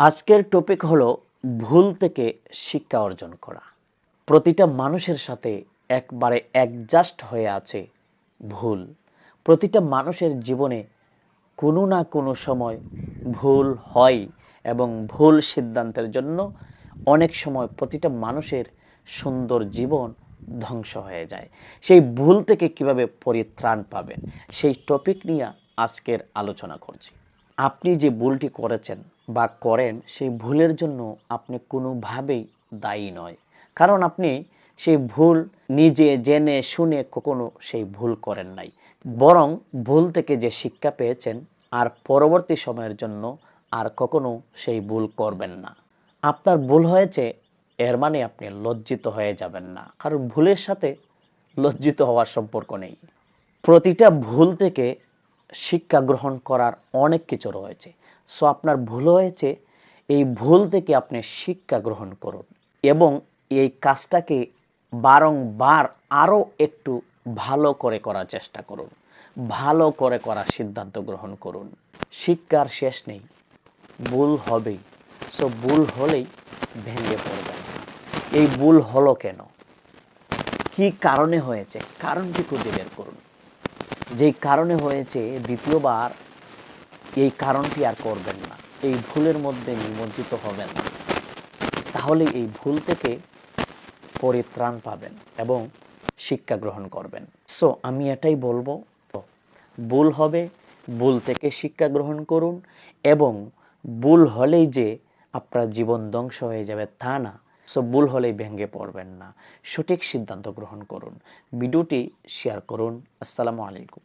আজকের টপিক হলো ভুল থেকে শিক্ষা অর্জন করা। প্রতিটা মানুষের সাথে একবারে অ্যাডজাস্ট হয়ে আছে ভুল। প্রতিটা মানুষের জীবনে কোনো না কোনো সময় ভুল হয় এবং ভুল সিদ্ধান্তের জন্য অনেক সময় প্রতিটা মানুষের সুন্দর জীবন ধ্বংস হয়ে যায়। সেই ভুল থেকে কীভাবে পরিত্রাণ পাবেন, সেই টপিক নিয়ে আজকের আলোচনা করছি। আপনি যে ভুলটি করেছেন বা করেন, সেই ভুলের জন্য আপনি কোনোভাবেই দায়ী নয়। কারণ আপনি সেই ভুল নিজে জেনে, শুনে কখনো সেই ভুল করেন নাই। বরং ভুল থেকে যে শিক্ষা পেয়েছেন, আর পরবর্তী সময়ের জন্য আর কখনো সেই ভুল করবেন না। আপনার ভুল হয়েছে, এর মানে আপনি লজ্জিত হয়ে যাবেন না। কারণ ভুলের সাথে লজ্জিত হওয়ার সম্পর্ক নেই। প্রতিটা ভুল থেকে শিক্ষা গ্রহণ করার অনেক কিছু রয়েছে। সো আপনার ভুল হয়েছে, এই ভুল থেকে আপনি শিক্ষা গ্রহণ করুন এবং এই কাজটাকে বারংবার আরও একটু ভালো করে করার চেষ্টা করুন। ভালো করে করার সিদ্ধান্ত গ্রহণ করুন। শিক্ষার শেষ নেই, ভুল হবেই। সো ভুল হলেই ভেঙে পড়বেন এই ভুল হলো কেন? কি কারণে হয়েছে? কারণটি খুঁজে বের করুন। যেই কারণে হয়েছে, দ্বিতীয়বার এই কারণটি আর করবেন না। এই ভুলের মধ্যে নিমজ্জিত হবেন না। তাহলে এই ভুল থেকে পরিত্রাণ পাবেন এবং শিক্ষা গ্রহণ করবেন। সো আমি এটাই বলব তো ভুল হবে, ভুল থেকে শিক্ষা গ্রহণ করুন এবং ভুল হলেই যে আপনার জীবন ধ্বংস হয়ে যাবে তা না। সো ভুল হলেই ভেঙে পড়বেন না। সঠিক সিদ্ধান্ত গ্রহণ করুন। ভিডিওটি শেয়ার করুন। আসসালামু আলাইকুম।